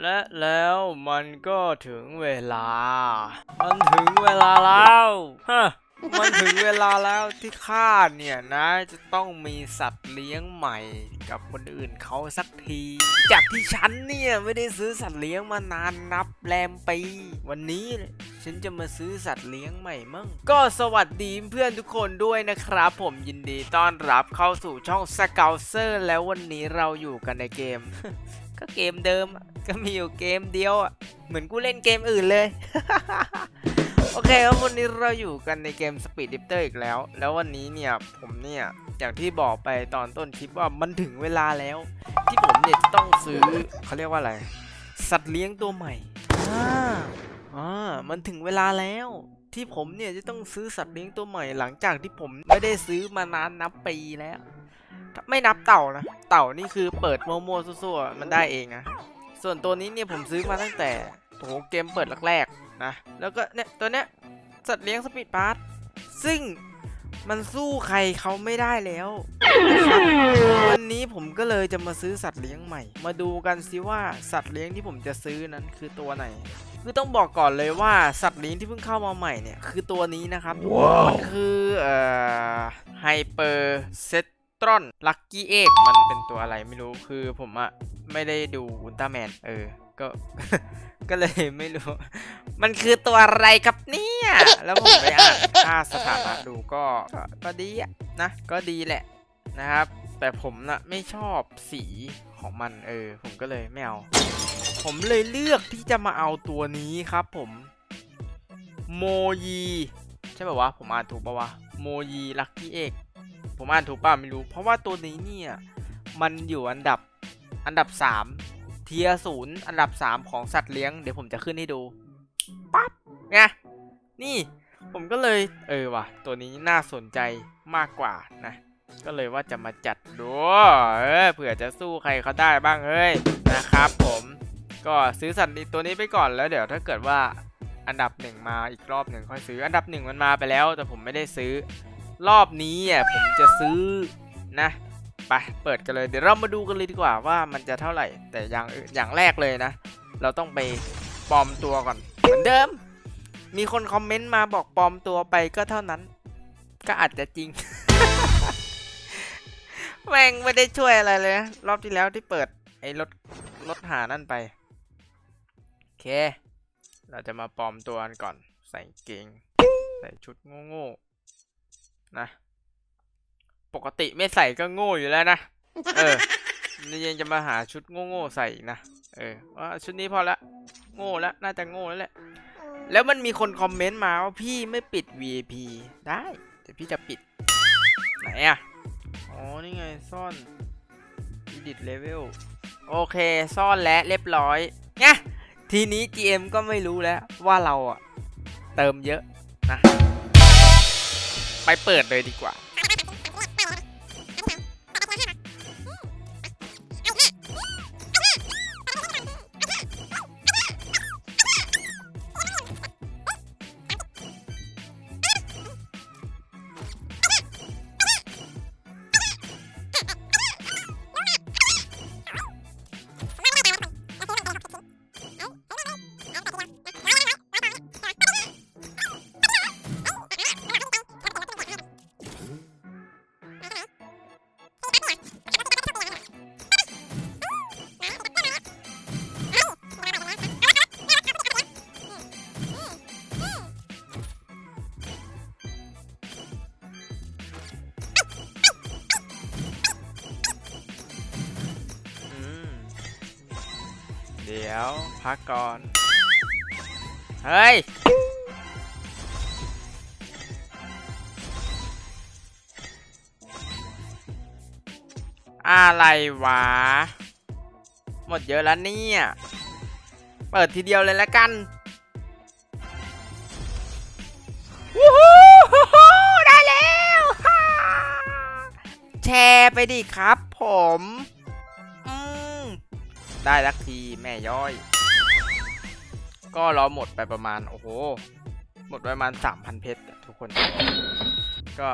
และแล้วมันก็ถึงเวลา มันถึงเวลาแล้วฮะมันถึงเวลาแล้วที่ข้าเนี่ยนะจะต้องมีสัตว์เลี้ยงใหม่ กับคนอื่นเขาสักที จากที่ฉันเนี่ยไม่ได้ซื้อสัตว์เลี้ยงมานานนับแรมปี วันนี้ฉันจะมาซื้อสัตว์เลี้ยงใหม่มั่ง ก็สวัสดีเพื่อนทุกคนด้วยนะครับ ผมยินดีต้อนรับเข้าสู่ช่องสเกลเซอร์แล้ววันนี้เราอยู่กันในเกม ก็เกมเดิม ก็มีอยู่เกมเดียวอะ เหมือนกูเล่นเกมอื่นเลย โอเคครับวันนี้เราอยู่กันในเกม Speed d i f t e r อีกแล้ว แล้ววันนี้เนี่ยผมเนี่ยอย่างที่บอกไปตอนต้นคลิปว่ามันถึงเวลาแล้ว ที่ผมเนี่ยจะต้องซื้อเขาเรียกว่าอะไร สัตว์เลี้ยงตัวใหม่อ่าอ่ามันถึงเวลาแล้วที่ผมเนี่ยจะต้องซื้อสัตว์เลี้ยงตัวใหม่หลังจากที่ผมไม่ได้ซื้อมานานนับปีแล้ว ไม่นับเต่านะ เต่านี่คือเปิดโมโมวๆซั่วๆมันได้เองนะ ส่วนตัวนี้เนี่ยผมซื้อมาตั้งแต่โอ้โหเกมเปิดแรกๆนะ แล้วก็เนี่ยตัวเนี้ยสัตว์เลี้ยงสปีดพาร์ทซึ่งมันสู้ใครเขาไม่ได้แล้ว วันนี้ผมก็เลยจะมาซื้อสัตว์เลี้ยงใหม่ มาดูกันสิว่าสัตว์เลี้ยงที่ผมจะซื้อนั้นคือตัวไหน คือต้องบอกก่อนเลยว่าสัตว์เลี้ยงที่เพิ่งเข้ามาใหม่เนี่ยคือตัวนี้นะครับมันคือเอ่อไฮเปอร์เซต รอนลักกี้เอ็กมันเป็นตัวอะไรไม่รู้คือผมอะไม่ได้ดูอุลตร้าแมนเออ ก็ ก็เลยไม่รู้ มันคือตัวอะไรครับเนี่ย แล้วผมไปอ่านค่าสถานะดูก็ก็ก็ดีอะนะ ก็ดีแหละนะครับ แต่ผมนะไม่ชอบสีของมันเออ ผมก็เลยไม่เอา ผมเลยเลือกที่จะมาเอาตัวนี้ครับผม โมยี ใช่ป่าวะ ผมอ่านถูกป่าวะ โมยีลักกี้เอก ผมอ่านถูกป่ะไม่รู้ เพราะว่าตัวนี้เนี่ย มันอยู่อันดับอันดับ 3 เทียศูนย์อันดับ 3 ของสัตว์เลี้ยง เดี๋ยวผมจะขึ้นให้ดูปั๊บไงนี่ผมก็เลยเออว่ะ ตัวนี้น่าสนใจมากกว่านะ ก็เลยว่าจะมาจัดดูเออเผื่อจะสู้ใครเขาได้บ้างเฮ้ยนะครับ ผมก็ซื้อสัตว์ตัวนี้ไปก่อนแล้วเดี๋ยวถ้าเกิดว่าอันดับหนึ่งมาอีกรอบหนึ่งค่อยซื้ออันดับหนึ่งมันมาไปแล้ว แต่ผมไม่ได้ซื้อ รอบนี้อะผมจะซื้อนะไปเปิดกันเลยเดี๋ยวเรามาดูกันเลยดีกว่าว่ามันจะเท่าไหร่ แต่อย่างอย่างแรกเลยนะ เราต้องไปปลอมตัวก่อน เหมือนเดิม มีคนคอมเมนต์มาบอกปลอมตัวไปก็เท่านั้น ก็อาจจะจริงแม่งไม่ได้ช่วยอะไรเลยนะรอบที่แล้วที่เปิด ไอ้รถรถหานั่นไป โอเค เราจะมาปลอมตัวกันก่อน ใส่เกง ใส่ชุดโง่ๆ นะ ปกติไม่ใส่ก็โง่อยู่แล้วนะ เออนี่ยังจะมาหาชุดโง่ๆใส่นะ เออว่าชุดนี้พอละ โง่แล้วน่าจะโง่แล้วแหละ แล้วมันมีคนคอมเมนต์มาว่าพี่ไม่ปิด VIP ได้เดี๋ยวพี่จะปิด ไหนอะอ๋อ นี่ไงซ่อน edit level โอเค ซ่อนแล้วเรียบร้อยไงทีนี้ GM ก็ไม่รู้แล้วว่าเราอะเติมเยอะนะ ไปเปิดเลยดีกว่า เดี๋ยวพักก่อน เฮ้ย อะไรวะ หมดเยอะแล้วเนี่ย เปิดทีเดียวเลยละกันวู้ฮู้ได้แล้ว แชร์ไปดิครับผม ได้ลักทีแม่ย้อย ก็รอหมดไปประมาณโอ้โห หมดไปประมาณ 3,000 เพชรทุกคน ก็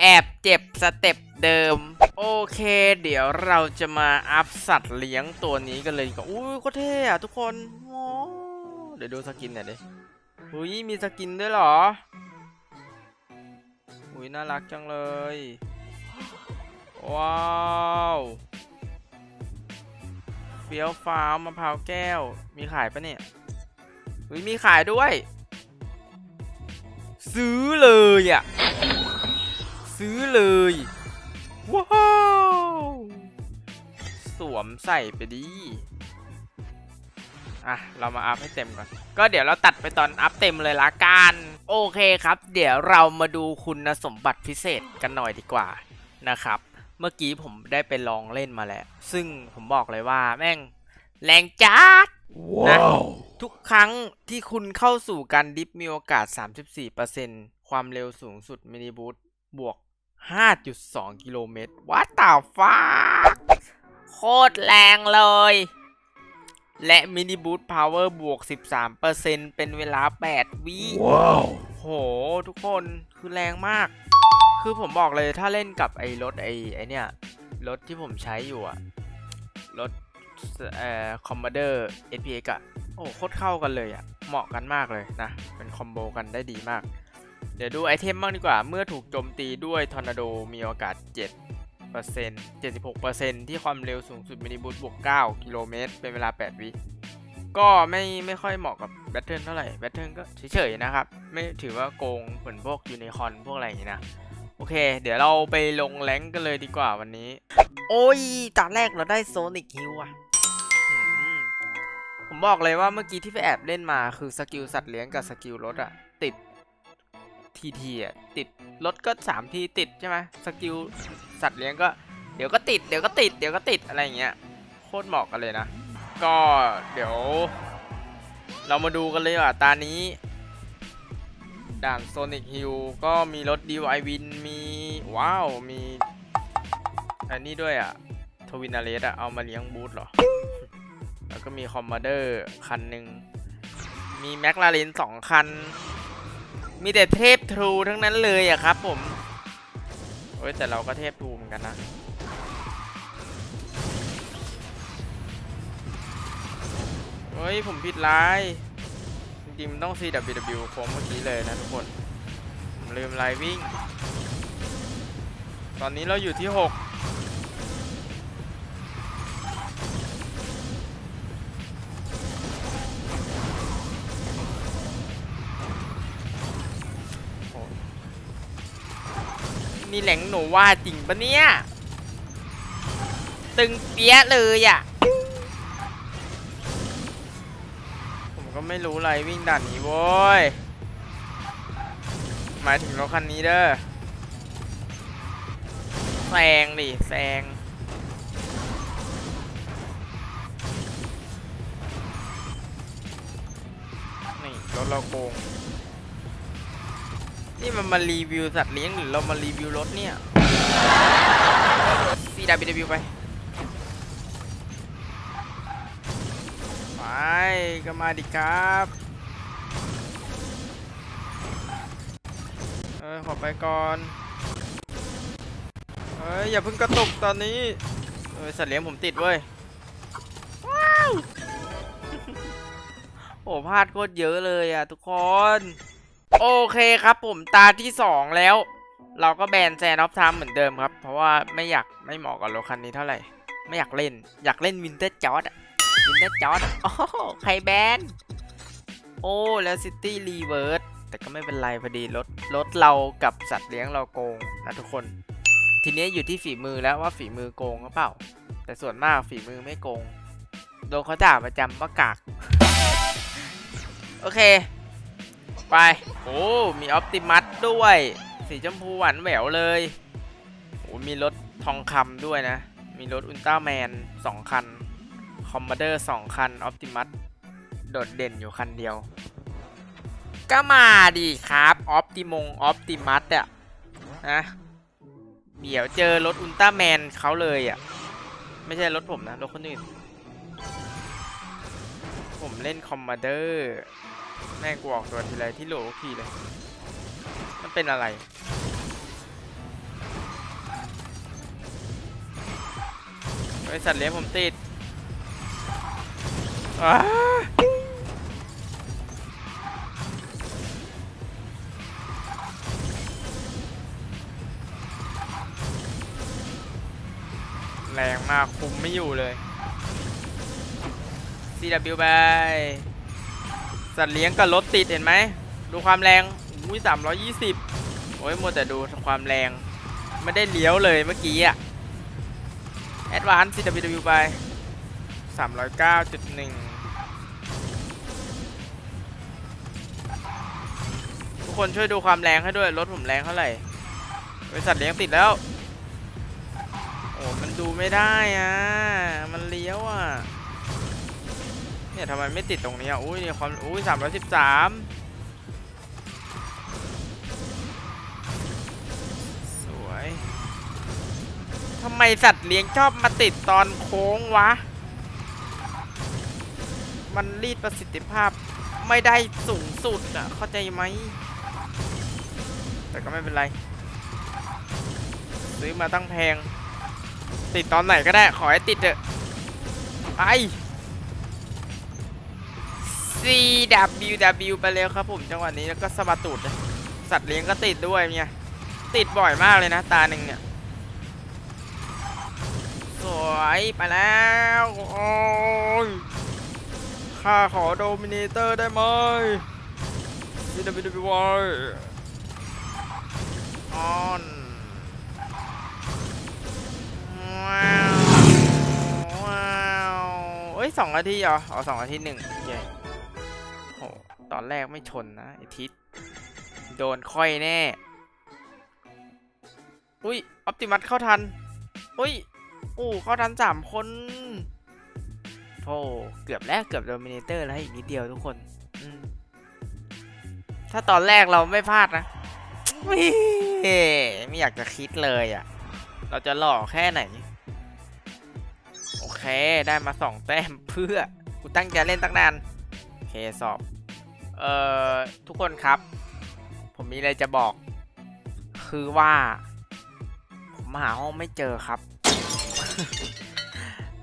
แอบเจ็บสเต็ปเดิม โอเค เดี๋ยวเราจะมาอัพสัตว์เลี้ยงตัวนี้กันเลยกว่อนอุ้ยโคตรเท่อะทุกคนโอ้เดี๋ยวดูสกินหน่อยดิอุ้ยมีสกินด้วยเหรออุ้ยน่ารักจังเลย ว้าว เฟี้ยวฟ้าวมะพร้าวแก้ว มีขายปะเนี่ยอุ้ยมีขายด้วย ซื้อเลยอะ ซื้อเลย ว้าว สวมใส่ไปดีอะ เรามาอัพให้เต็มก่อน ก็เดี๋ยวเราตัดไปตอนอัพเต็มเลยละกัน โอเคครับ เดี๋ยวเรามาดูคุณสมบัติพิเศษกันหน่อยดีกว่านะครับ เมื่อกี้ผมได้ไปลองเล่นมาแล้ว ซึ่งผมบอกเลยว่าแม่งแรงจัดนะทุกครั้งที่คุณเข้าสู่การดิฟมีโอกาส 34%ความเร็วสูงสุดมินิบูทบวก 5.2 กิโลเมตรวัดต่าฟ้า โคตรแรงเลย และมินิบูทพาวเวอร์บวก 13%เป็นเวลา 8 วิ Wow. โห ทุกคนคือแรงมาก คือผมบอกเลยถ้าเล่นกับไอ้รถไอ้ไอ้เนี่ยรถที่ผมใช้อยู่อะรถเอ่อคอมมานเดอร์ SPX อะโอ้โคตรเข้ากันเลยอะเหมาะกันมากเลยนะ เป็นคอมโบกันได้ดีมาก เดี๋ยวดูไอเทมบ้างดีกว่า เมื่อถูกโจมตีด้วยทอร์นาโดมีโอกาส 7 76%ที่ความเร็วสูงสุดมินิบูทบวก 9 กิโลเมตร เป็นเวลา 8 วิก็ไม่ไม่ค่อยเหมาะกับแบทเทิลเท่าไหร่แบทเทิลก็เฉยๆนะครับ ไม่ถือว่าโกงเหมือนพวกยูนิคอนพวกอะไรอย่างนี้นะ โอเค เดี๋ยวเราไปลงแรงค์กันเลยดีกว่าวันนี้ โอ้ยตอนแรกเราได้โซนิกฮิวอะอืมผมบอกเลยว่าเมื่อกี้ที่ไปแอบเล่นมาคือสกิลสัตว์เลี้ยงกับสกิลรถอะติดทีทีอะติดรถก็สามทีติดใช่ไหมสกิลสัตว์เลี้ยงก็เดี๋ยวก็ติดเดี๋ยวก็ติดเดี๋ยวก็ติดอะไรอย่างเงี้ยโคตรเหมาะกันเลยนะ ก็เดี๋ยว เรามาดูกันเลยว่าตานี้ ด่านโซนิกฮิลก็มีรถดีวไอวินมีว้าว มีอันนี้ด้วยอะทวินาเลสอะเอามาเลี้ยงบูธเหรอ แล้วก็มีคอมมานเดอร์คันหนึ่ง มีแมคลาเรนสองคัน มีแต่เทพทรูทั้งนั้นเลยอะครับผม โอ้ยแต่เราก็เทพทรูเหมือนกันนะเฮ้ย ผมผิดลาย จริงๆมันต้อง CWW โค้งเมื่อกี้เลยนะทุกคน ผมลืมไลายวิ่ง ตอนนี้เราอยู่ที่ 6นี่แหลงหนูว่าจริงปะเนี่ย ตึงเปี้ยเลยอะ ไม่รู้อะไรวิ่งด่านนี้โว้ย หมายถึงรถคันนี้เด้อแซงดิแซงนี่รถเราโกง นี่มันมารีวิวสัตว์เลี้ยงหรือเรามารีวิวรถเนี่ย CWW ไป ก็มาดิครับ เออขอไปก่อน เฮ้ย อย่าเพิ่งกระตุกตอนนี้ เออสัตว์เลี้ยงผมติดเว้ยว้าวโอ้พลาดโคตรเยอะเลยอะทุกคน โอเคครับผมตาที่สองแล้ว เราก็แบนแซนออฟไทม์เหมือนเดิมครับ เพราะว่าไม่อยากไม่เหมาะกับรถคันนี้เท่าไหร่ ไม่อยากเล่น อยากเล่นวินเทจจอร์ดอะ วินเทจจอร์ดโอ้โหใครแบน โอ้ แล้วซิตี้รีเวิร์สแต่ก็ไม่เป็นไรพอดีรถรถเรากับสัตว์เลี้ยงเราโกงนะทุกคน ทีนี้อยู่ที่ฝีมือแล้วว่าฝีมือโกงหรือเปล่า แต่ส่วนมากฝีมือไม่โกง โดนเขาด่าประจำว่ากาก โอเค ไป โอ้ มีออปติมัสด้วย สีชมพูหวานแหววเลยโอ้มีรถทองคำด้วยนะ มีรถอุลตร้าแมนสองคัน คอมมานเดอร์สองคัน ออปติมัสโดดเด่นอยู่คันเดียว ก็มาดีครับ ออปติมง ออปติมัสอะนะเดี๋ยวเจอรถอุลตร้าแมนเขาเลยอะ ไม่ใช่รถผมนะ รถคนอื่น ผมเล่นคอมมานเดอร์แม่งกูออกตัวทีไรที่โหลทีเลย มันเป็นอะไรไอสัตว์เลี้ยงผมติด อ้าแรงมากคุมไม่อยู่เลย CW ไปสัตว์เลี้ยงกับรถติดเห็นไหม ดูความแรงอุ้ยสามร้อยยี่สิบโอ้ยมัวแต่ดูความแรง ไม่ได้เลี้ยวเลยเมื่อกี้อะแอดวานซ์ CW ไปสามร้อยเก้าจุดหนึ่ง คนช่วยดูความแรงให้ด้วยรถผมแรงเท่าไหร่บริษัทเลี้ยงติดแล้ว โอ้มันดูไม่ได้อะ มันเลี้ยวอะ เนี่ยทำไมไม่ติดตรงนี้อะ อุ้ยเนี่ยความ อุ้ยสามร้อยสิบสามสวยทำไมสัตว์เลี้ยงชอบมาติดตอนโค้งวะ มันรีดประสิทธิภาพไม่ได้สูงสุดอะ เข้าใจไหม แต่ก็ไม่เป็นไร ซื้อมาตั้งแพง ติดตอนไหนก็ได้ ขอให้ติดเถอะไป CWW ไปเร็วครับผมจังหวะนี้แล้วก็สะบัดตูดเลสัตว์เลี้ยงก็ติดด้วยเนี่ยติดบ่อยมากเลยนะ ตาหนึ่งเนี่ยสวยไปแล้วโอ้ยข้าขอโดมิเนเตอร์ได้ไหม CWW ออว้าวว้าวเอ้ยสองนาทีเหรออ๋อสองนาทีหนึ่งโอเคโหตอนแรกไม่ชนนะไอทิศโดนค่อยแน่ อุ้ยออปติมัสเข้าทัน อุ้ยอู้เข้าทันสามคนโธ่เกือบแล้วเกือบโดมิเนเตอร์แล้วอีกนิดเดียวทุกคน ถ้าตอนแรกเราไม่พลาดนะ ไม่อยากจะคิดเลยอะ เราจะหล่อแค่ไหน โอเค ได้มาสองแต้มเพื่อ กูตั้งใจเล่นตั้งนาน โอเค สอบ เอ่อ ทุกคนครับ ผมมีอะไรจะบอก คือว่า ผมหาห้องไม่เจอครับ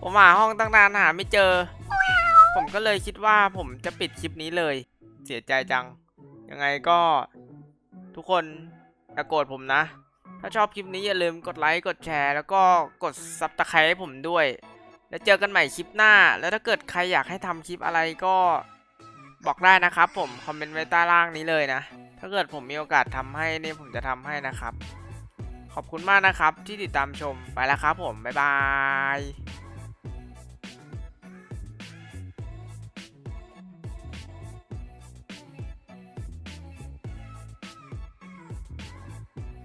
ผมหาห้องตั้งนานหาไม่เจอ ผมก็เลยคิดว่าผมจะปิดคลิปนี้เลย เสียใจจัง ยังไงก็ ทุกคนอย่าโกรธผมนะ ถ้าชอบคลิปนี้อย่าลืมกดไลค์ กดแชร์ แล้วก็กดซับสไครต์ให้ผมด้วย แล้วเจอกันใหม่คลิปหน้า แล้วถ้าเกิดใครอยากให้ทำคลิปอะไรก็บอกได้นะครับผม คอมเมนต์ไว้ใต้ล่างนี้เลยนะ ถ้าเกิดผมมีโอกาสทำให้นี่ผมจะทำให้นะครับ ขอบคุณมากนะครับที่ติดตามชม ไปแล้วครับผม บ๊ายบาย